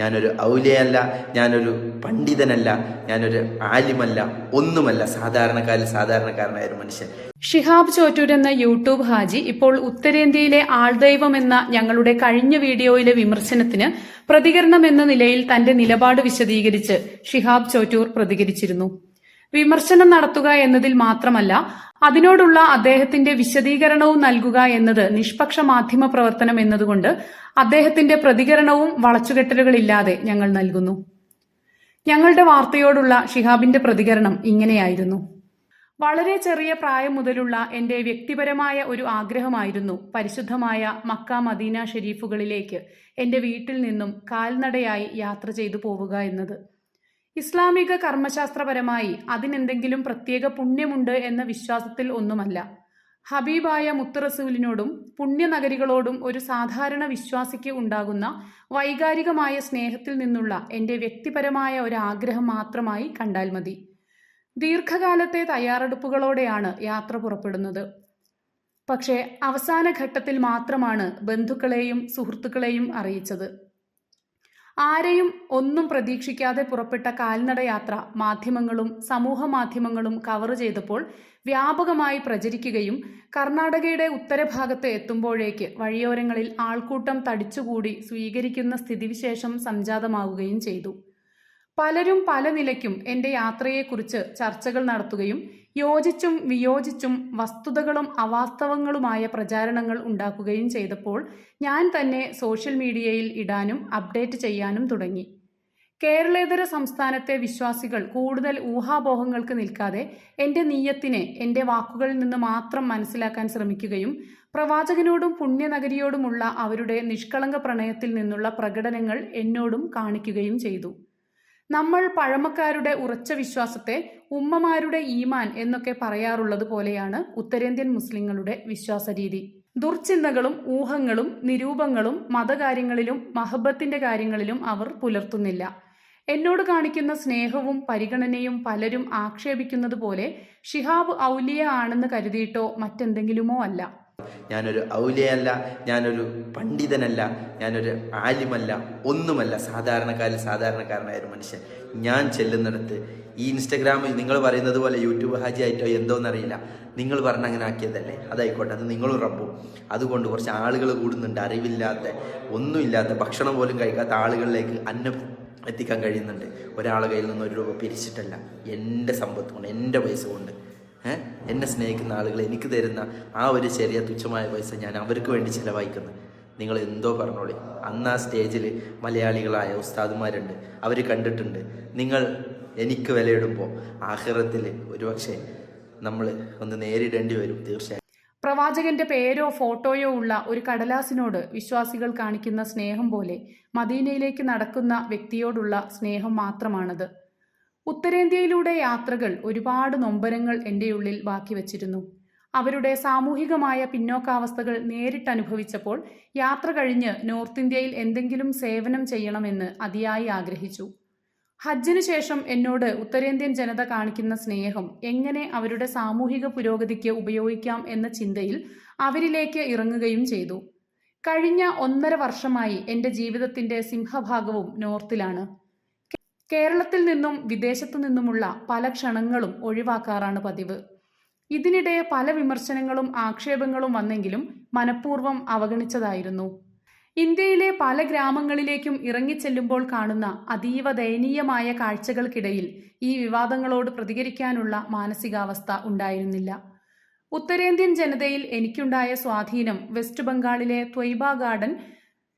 ഞാനൊരു ഔലിയല്ല ഞാനൊരു പണ്ഡിതനല്ല ഞാനൊരു ആലിമല്ല ഒന്നുമല്ല. സാധാരണക്കാരിൽ സാധാരണക്കാരനായ ഒരു മനുഷ്യൻ. ഷിഹാബ് ചോറ്റൂർ എന്ന യൂട്യൂബ് ഹാജി ഇപ്പോൾ ഉത്തരേന്ത്യയിലെ ആൾദൈവം എന്ന ഞങ്ങളുടെ കഴിഞ്ഞ വീഡിയോയിലെ വിമർശനത്തിന് പ്രതികരണം എന്ന നിലയിൽ തന്റെ നിലപാട് വിശദീകരിച്ച് ഷിഹാബ് ചോറ്റൂർ പ്രതികരിച്ചിരുന്നു. വിമർശനം നടത്തുക എന്നതിൽ മാത്രമല്ല അതിനോടുള്ള അദ്ദേഹത്തിന്റെ വിശദീകരണവും നൽകുക എന്നത് നിഷ്പക്ഷ മാധ്യമ പ്രവർത്തനം എന്നതുകൊണ്ട് അദ്ദേഹത്തിന്റെ പ്രതികരണവും വളച്ചുകെട്ടലുകളില്ലാതെ ഞങ്ങൾ നൽകുന്നു. ഞങ്ങളുടെ വാർത്തയോടുള്ള ഷിഹാബിന്റെ പ്രതികരണം ഇങ്ങനെയായിരുന്നു. വളരെ ചെറിയ പ്രായം മുതലുള്ള എന്റെ വ്യക്തിപരമായ ഒരു ആഗ്രഹമായിരുന്നു പരിശുദ്ധമായ മക്ക മദീന ഷെരീഫുകളിലേക്ക് എന്റെ വീട്ടിൽ നിന്നും കാൽനടയായി യാത്ര ചെയ്തു പോവുക എന്നത്. ഇസ്ലാമിക കർമ്മശാസ്ത്രപരമായി അതിനെന്തെങ്കിലും പ്രത്യേക പുണ്യമുണ്ട് എന്ന വിശ്വാസത്തിൽ ഒന്നുമല്ല. ഹബീബായ മുത്തറസൂലിനോടും പുണ്യനഗരികളോടും ഒരു സാധാരണ വിശ്വാസിക്ക് ഉണ്ടാകുന്ന വൈകാരികമായ സ്നേഹത്തിൽ നിന്നുള്ള എന്റെ വ്യക്തിപരമായ ഒരു ആഗ്രഹം മാത്രമായി കണ്ടാൽ മതി. ദീർഘകാലത്തെ തയ്യാറെടുപ്പുകളോടെയാണ് യാത്ര പുറപ്പെടുന്നത്. പക്ഷേ അവസാന ഘട്ടത്തിൽ മാത്രമാണ് ബന്ധുക്കളെയും സുഹൃത്തുക്കളെയും അറിയിച്ചത്. ആരെയും ഒന്നും പ്രതീക്ഷിക്കാതെ പുറപ്പെട്ട കാൽനട യാത്ര മാധ്യമങ്ങളും സമൂഹ മാധ്യമങ്ങളും കവർ ചെയ്തപ്പോൾ വ്യാപകമായി പ്രചരിക്കുകയും കർണാടകയുടെ ഉത്തരഭാഗത്ത് എത്തുമ്പോഴേക്ക് വഴിയോരങ്ങളിൽ ആൾക്കൂട്ടം തടിച്ചുകൂടി സ്വീകരിക്കുന്ന സ്ഥിതിവിശേഷം സംജാതമാവുകയും ചെയ്തു. പലരും പല നിലയ്ക്കും എന്റെ യാത്രയെക്കുറിച്ച് ചർച്ചകൾ നടത്തുകയും യോജിച്ചും വിയോജിച്ചും വസ്തുതകളും അവാസ്തവങ്ങളുമായ പ്രചാരണങ്ങൾ ഉണ്ടാക്കുകയും ചെയ്തപ്പോൾ ഞാൻ തന്നെ സോഷ്യൽ മീഡിയയിൽ ഇടാനും അപ്ഡേറ്റ് ചെയ്യാനും തുടങ്ങി. കേരളേതര സംസ്ഥാനത്തെ വിശ്വാസികൾ കൂടുതൽ ഊഹാപോഹങ്ങൾക്ക് നിൽക്കാതെ എന്റെ നീയത്തിനെ എന്റെ വാക്കുകളിൽ നിന്ന് മാത്രം മനസ്സിലാക്കാൻ ശ്രമിക്കുകയും പ്രവാചകനോടും പുണ്യനഗരിയോടുമുള്ള അവരുടെ നിഷ്കളങ്ക പ്രണയത്തിൽ നിന്നുള്ള പ്രകടനങ്ങൾ എന്നോടും കാണിക്കുകയും ചെയ്തു. നമ്മൾ പഴമക്കാരുടെ ഉറച്ച വിശ്വാസത്തെ ഉമ്മമാരുടെ ഈമാൻ എന്നൊക്കെ പറയാറുള്ളത് പോലെയാണ് ഉത്തരേന്ത്യൻ മുസ്ലിങ്ങളുടെ വിശ്വാസരീതി. ദുർചിന്തകളും ഊഹങ്ങളും നിരൂപങ്ങളും മതകാര്യങ്ങളിലും മഹബത്തിന്റെ കാര്യങ്ങളിലും അവർ പുലർത്തുന്നില്ല. എന്നോട് കാണിക്കുന്ന സ്നേഹവും പരിഗണനയും പലരും ആക്ഷേപിക്കുന്നത് പോലെ ഷിഹാബ് ഔലിയ ആണെന്ന് കരുതിയിട്ടോ മറ്റെന്തെങ്കിലുമോ അല്ല. ഞാനൊരു ഔലിയല്ല ഞാനൊരു പണ്ഡിതനല്ല ഞാനൊരു ആലിമല്ല ഒന്നുമല്ല. സാധാരണക്കാരിൽ സാധാരണക്കാരനായ ഒരു മനുഷ്യൻ. ഞാൻ ചെല്ലുന്നിടത്ത് ഈ ഇൻസ്റ്റഗ്രാമിൽ നിങ്ങൾ പറയുന്നത് പോലെ യൂട്യൂബ് ഹാജി ആയിട്ടോ എന്തോന്നറിയില്ല. നിങ്ങൾ പറഞ്ഞ അങ്ങനെ ആക്കിയതല്ലേ? അതായിക്കോട്ടെ അത് നിങ്ങളും റബ്ബും. അതുകൊണ്ട് കുറച്ച് ആളുകൾ കൂടുന്നുണ്ട് അറിവില്ലാത്ത ഒന്നുമില്ലാത്ത ഭക്ഷണം പോലും കഴിക്കാത്ത ആളുകളിലേക്ക് അന്നം എത്തിക്കാൻ കഴിയുന്നുണ്ട്. ഒരാളെ കയ്യിൽ നിന്ന് ഒരു രൂപ പിരിച്ചിട്ടല്ല. എന്റെ സമ്പത്ത് കൊണ്ട് എന്റെ പൈസ കൊണ്ട്. ഏഹ് എന്നെ സ്നേഹിക്കുന്ന ആളുകൾ എനിക്ക് തരുന്ന ആ ഒരു ചെറിയ തുച്ഛമായ പൈസ ഞാൻ അവർക്ക് വേണ്ടി ചിലവഴിക്കുന്നു. നിങ്ങൾ എന്തോ പറഞ്ഞോളി. അന്ന് ആ സ്റ്റേജിൽ മലയാളികളായ ഉസ്താദുമാരുണ്ട്. അവർ കണ്ടിട്ടുണ്ട്. നിങ്ങൾ എനിക്ക് വിലയിടുമ്പോൾ ആഹ്റത്തിൽ ഒരുപക്ഷെ നമ്മൾ ഒന്ന് നേരിടേണ്ടി വരും തീർച്ചയായും. പ്രവാചകന്റെ പേരോ ഫോട്ടോയോ ഉള്ള ഒരു കടലാസിനോട് വിശ്വാസികൾ കാണിക്കുന്ന സ്നേഹം പോലെ മദീനയിലേക്ക് നടക്കുന്ന വ്യക്തിയോടുള്ള സ്നേഹം മാത്രമാണത്. ഉത്തരേന്ത്യയിലൂടെ യാത്രകൾ ഒരുപാട് നൊമ്പരങ്ങൾ എന്റെ ഉള്ളിൽ ബാക്കി വച്ചിരുന്നു. അവരുടെ സാമൂഹികമായ പിന്നോക്കാവസ്ഥകൾ നേരിട്ട് അനുഭവിച്ചപ്പോൾ യാത്ര കഴിഞ്ഞ് നോർത്ത് ഇന്ത്യയിൽ എന്തെങ്കിലും സേവനം ചെയ്യണമെന്ന് അതിയായി ആഗ്രഹിച്ചു. ഹജ്ജിനു ശേഷം എന്നോട് ഉത്തരേന്ത്യൻ ജനത കാണിക്കുന്ന സ്നേഹം എങ്ങനെ അവരുടെ സാമൂഹിക പുരോഗതിക്ക് ഉപയോഗിക്കാം എന്ന ചിന്തയിൽ അവരിലേക്ക് ഇറങ്ങുകയും ചെയ്തു. കഴിഞ്ഞ ഒന്നര വർഷമായി എന്റെ ജീവിതത്തിന്റെ സിംഹഭാഗവും നോർത്തിലാണ്. കേരളത്തിൽ നിന്നും വിദേശത്തു നിന്നുമുള്ള പല ക്ഷണങ്ങളും ഒഴിവാക്കാറാണ് പതിവ്. ഇതിനിടെ പല വിമർശനങ്ങളും ആക്ഷേപങ്ങളും വന്നെങ്കിലും മനഃപൂർവം അവഗണിച്ചതായിരുന്നു. ഇന്ത്യയിലെ പല ഗ്രാമങ്ങളിലേക്കും ഇറങ്ങിച്ചെല്ലുമ്പോൾ കാണുന്ന അതീവ ദയനീയമായ കാഴ്ചകൾക്കിടയിൽ ഈ വിവാദങ്ങളോട് പ്രതികരിക്കാനുള്ള മാനസികാവസ്ഥ ഉണ്ടായിരുന്നില്ല. ഉത്തരേന്ത്യൻ ജനതയിൽ എനിക്കുണ്ടായ സ്വാധീനം വെസ്റ്റ് ബംഗാളിലെ ത്വയ്ബ ഗാർഡൻ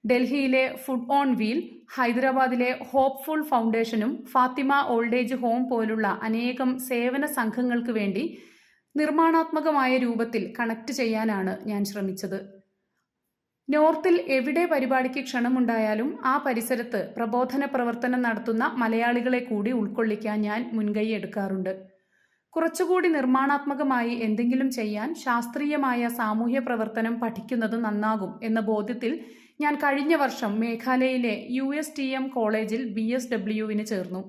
ഡൽഹിയിലെ ഫുഡ് ഓൺ വീൽ ഹൈദരാബാദിലെ ഹോപ്പ്ഫുൾ ഫൗണ്ടേഷനും ഫാത്തിമ ഓൾഡ് ഏജ് ഹോം പോലുള്ള അനേകം സേവന സംഘങ്ങൾക്ക് വേണ്ടി നിർമ്മാണാത്മകമായ രൂപത്തിൽ കണക്ട് ചെയ്യാനാണ് ഞാൻ ശ്രമിച്ചത്. നോർത്തിൽ എവിടെ പരിപാടിക്ക് ക്ഷണമുണ്ടായാലും ആ പരിസരത്ത് പ്രബോധന പ്രവർത്തനം നടത്തുന്ന മലയാളികളെ കൂടി ഉൾക്കൊള്ളിക്കാൻ ഞാൻ മുൻകൈ എടുക്കാറുണ്ട്. കുറച്ചുകൂടി നിർമ്മാണാത്മകമായി എന്തെങ്കിലും ചെയ്യാൻ ശാസ്ത്രീയമായ സാമൂഹ്യ പ്രവർത്തനം പഠിക്കുന്നത് നന്നാകും എന്ന ബോധ്യത്തിൽ ഞാൻ കഴിഞ്ഞ വർഷം മേഘാലയയിലെ യു എസ് ടി എം കോളേജിൽ ബി എസ് ഡബ്ല്യുവിന് ചേർന്നു.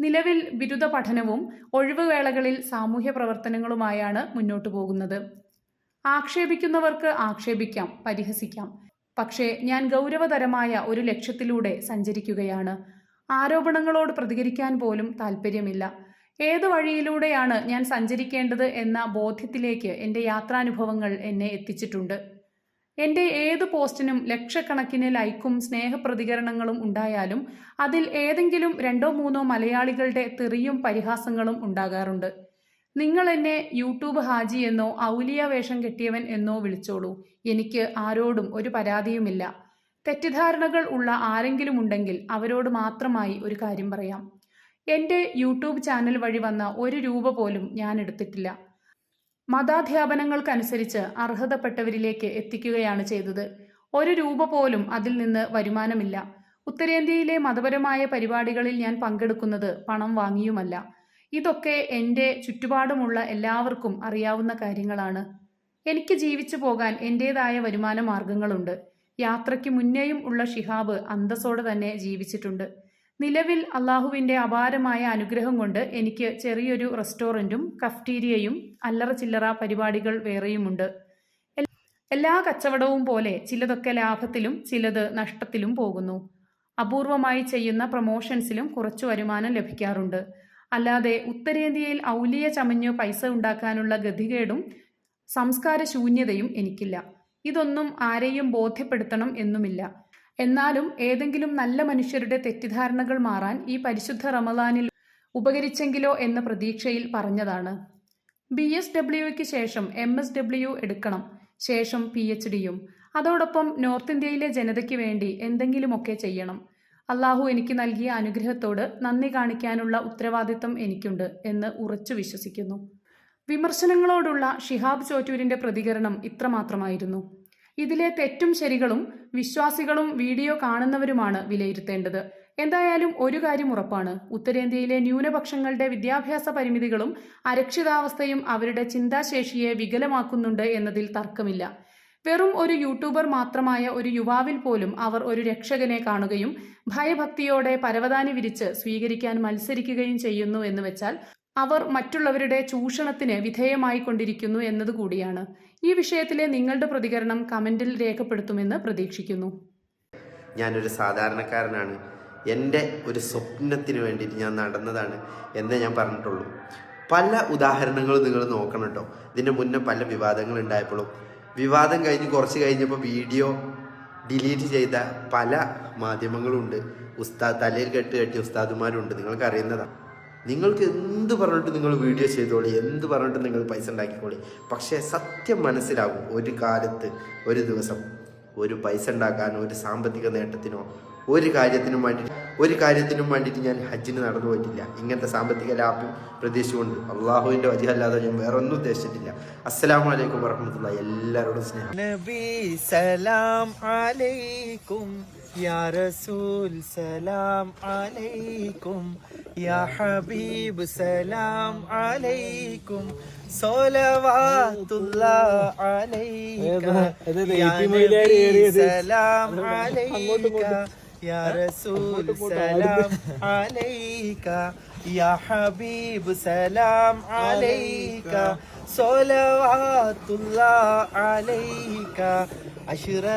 നിലവിൽ ബിരുദ പഠനവും ഒഴിവുവേളകളിൽ സാമൂഹ്യ പ്രവർത്തനങ്ങളുമായാണ് മുന്നോട്ടു പോകുന്നത്. ആക്ഷേപിക്കുന്നവർക്ക് ആക്ഷേപിക്കാം പരിഹസിക്കാം. പക്ഷേ ഞാൻ ഗൗരവതരമായ ഒരു ലക്ഷ്യത്തിലൂടെ സഞ്ചരിക്കുകയാണ്. ആരോപണങ്ങളോട് പ്രതികരിക്കാൻ പോലും താല്പര്യമില്ല ഏത് വഴിയിലൂടെയാണ് ഞാൻ സഞ്ചരിക്കേണ്ടത് എന്ന ബോധ്യത്തിലേക്ക് എന്റെ യാത്രാനുഭവങ്ങൾ എന്നെ എത്തിച്ചിട്ടുണ്ട്. എന്റെ ഏത് പോസ്റ്റിനും ലക്ഷക്കണക്കിന് ലൈക്കും സ്നേഹപ്രതികരണങ്ങളും ഉണ്ടായാലും അതിൽ ഏതെങ്കിലും രണ്ടോ മൂന്നോ മലയാളികളുടെ തെറിയും പരിഹാസങ്ങളും ഉണ്ടാകാറുണ്ട്. നിങ്ങൾ എന്നെ യൂട്യൂബ് ഹാജി എന്നോ ഔലിയ വേഷം കെട്ടിയവൻ എന്നോ വിളിച്ചോളൂ. എനിക്ക് ആരോടും ഒരു പരാതിയുമില്ല. തെറ്റിദ്ധാരണകൾ ഉള്ള ആരെങ്കിലും ഉണ്ടെങ്കിൽ അവരോട് മാത്രമായി ഒരു കാര്യം പറയാം. എന്റെ യൂട്യൂബ് ചാനൽ വഴി വന്ന ഒരു രൂപ പോലും ഞാൻ എടുത്തിട്ടില്ല. മതാധ്യാപനങ്ങൾക്കനുസരിച്ച് അർഹതപ്പെട്ടവരിലേക്ക് എത്തിക്കുകയാണ് ചെയ്തത്. ഒരു രൂപ പോലും അതിൽ നിന്ന് വരുമാനമില്ല. ഉത്തരേന്ത്യയിലെ മതപരമായ പരിപാടികളിൽ ഞാൻ പങ്കെടുക്കുന്നത് പണം വാങ്ങിയുമല്ല. ഇതൊക്കെ എന്റെ ചുറ്റുപാടുമുള്ള എല്ലാവർക്കും അറിയാവുന്ന കാര്യങ്ങളാണ്. എനിക്ക് ജീവിച്ചു പോകാൻ എന്റേതായ വരുമാന മാർഗങ്ങളുണ്ട് യാത്രയ്ക്ക് മുന്നേയും ഉള്ള ഷിഹാബ് അന്തസ്സോടെ തന്നെ ജീവിച്ചിട്ടുണ്ട്. നിലവിൽ അള്ളാഹുവിന്റെ അപാരമായ അനുഗ്രഹം കൊണ്ട് എനിക്ക് ചെറിയൊരു റെസ്റ്റോറന്റും കഫ്റ്റീരിയയും അല്ലറ ചില്ലറ പരിപാടികൾ വേറെയുമുണ്ട്. എല്ലാ കച്ചവടവും പോലെ ചിലതൊക്കെ ലാഭത്തിലും ചിലത് നഷ്ടത്തിലും പോകുന്നു. അപൂർവമായി ചെയ്യുന്ന പ്രൊമോഷൻസിലും കുറച്ചു വരുമാനം ലഭിക്കാറുണ്ട്. അല്ലാതെ ഉത്തരേന്ത്യയിൽ ഔലിയ ചമഞ്ഞു പൈസ ഉണ്ടാക്കാനുള്ള ഗതികേടും സംസ്കാര ശൂന്യതയും എനിക്കില്ല. ഇതൊന്നും ആരെയും ബോധ്യപ്പെടുത്തണം എന്നുമില്ല. എന്നാലും ഏതെങ്കിലും നല്ല മനുഷ്യരുടെ തെറ്റിദ്ധാരണകൾ മാറാൻ ഈ പരിശുദ്ധ റമദാനിൽ ഉപകരിച്ചെങ്കിലോ എന്ന പ്രതീക്ഷയിൽ പറഞ്ഞതാണ്. ബി എസ് ഡബ്ല്യുക്ക് ശേഷം എം എസ് ഡബ്ല്യു എടുക്കണം. ശേഷം പി എച്ച് ഡിയും. അതോടൊപ്പം നോർത്ത് ഇന്ത്യയിലെ ജനതയ്ക്ക് വേണ്ടി എന്തെങ്കിലുമൊക്കെ ചെയ്യണം. അള്ളാഹു എനിക്ക് നൽകിയ അനുഗ്രഹത്തോട് നന്ദി കാണിക്കാനുള്ള ഉത്തരവാദിത്തം എനിക്കുണ്ട് എന്ന് ഉറച്ചു വിശ്വസിക്കുന്നു. വിമർശനങ്ങളോടുള്ള ഷിഹാബ് ചോറ്റൂരിന്റെ പ്രതികരണം ഇത്രമാത്രമായിരുന്നു. ഇതിലെ തെറ്റും ശരികളും വിശ്വാസികളും വീഡിയോ കാണുന്നവരുമാണ് വിലയിരുത്തേണ്ടത്. എന്തായാലും ഒരു കാര്യം ഉറപ്പാണ്. ഉത്തരേന്ത്യയിലെ ന്യൂനപക്ഷങ്ങളുടെ വിദ്യാഭ്യാസ പരിമിതികളും അരക്ഷിതാവസ്ഥയും അവരുടെ ചിന്താശേഷിയെ വികലമാക്കുന്നുണ്ട് എന്നതിൽ തർക്കമില്ല. വെറും ഒരു യൂട്യൂബർ മാത്രമായ ഒരു യുവാവിൽ പോലും അവർ ഒരു രക്ഷകനെ കാണുകയും ഭയഭക്തിയോടെ പരവതാനി വിരിച്ച് സ്വീകരിക്കാൻ മത്സരിക്കുകയും ചെയ്യുന്നു എന്ന് വെച്ചാൽ അവർ മറ്റുള്ളവരുടെ ചൂഷണത്തിന് വിധേയമായി കൊണ്ടിരിക്കുന്നു എന്നതുകൂടിയാണ് ഈ വിഷയത്തിലെ നിങ്ങളുടെ പ്രതികരണം കമന്റിൽ രേഖപ്പെടുത്തുമെന്ന് പ്രതീക്ഷിക്കുന്നു. ഞാനൊരു സാധാരണക്കാരനാണ്. എന്റെ ഒരു സ്വപ്നത്തിന് വേണ്ടിയിട്ട് ഞാൻ നടന്നതാണ് എന്നേ ഞാൻ പറഞ്ഞിട്ടുള്ളൂ. പല ഉദാഹരണങ്ങളും നിങ്ങൾ നോക്കണം കേട്ടോ. ഇതിന്റെ മുന്നേ പല വിവാദങ്ങൾ ഉണ്ടായപ്പോഴും. വിവാദം കഴിഞ്ഞ് കുറച്ച് കഴിഞ്ഞപ്പോൾ വീഡിയോ ഡിലീറ്റ് ചെയ്ത പല മാധ്യമങ്ങളുണ്ട്. ഉസ്താദ് തലയിൽ കെട്ട് കെട്ടിയ ഉസ്താദുമാരുണ്ട്. നിങ്ങൾക്ക് അറിയുന്നതാണ് നിങ്ങൾക്ക് എന്ത് പറഞ്ഞിട്ട് നിങ്ങൾ വീഡിയോ ചെയ്തോളി എന്ത് പറഞ്ഞിട്ട് നിങ്ങൾ പൈസ ഉണ്ടാക്കിക്കോളി. പക്ഷേ സത്യം മനസ്സിലാവും ഒരു കാലത്ത് ഒരു ദിവസം ഒരു പൈസ ഉണ്ടാക്കാനോ ഒരു സാമ്പത്തിക നേട്ടത്തിനോ ഒരു കാര്യത്തിനും വേണ്ടി ഒരു കാര്യത്തിനും വേണ്ടിയിട്ട് ഞാൻ ഹജ്ജിന് നടന്നു പോയിട്ടില്ല. ഇങ്ങനത്തെ സാമ്പത്തിക ലാഭം പ്രതീക്ഷിച്ചുകൊണ്ട് അള്ളാഹുവിന്റെ വജഹല്ലാതെ ഞാൻ വേറെ ഒന്നും ഉദ്ദേശിച്ചിട്ടില്ല. അസ്സലാമു അലൈക്കും വറഹമത്തുള്ള എല്ലാവരോടും സ്നേഹം. നബി അലൈക്കും. യാ റസൂൽ സലാം അലൈക്കും യാ ഹബീബ് സലാം അലൈക്കും സ്വലവാത്തുല്ലാഹ് അലൈക യാ നബി സലാം അലൈക യാ റസൂൽ സലാം അലൈക യാ ഹബീബ് സലാം അലൈക صلوات الله عليك عشرة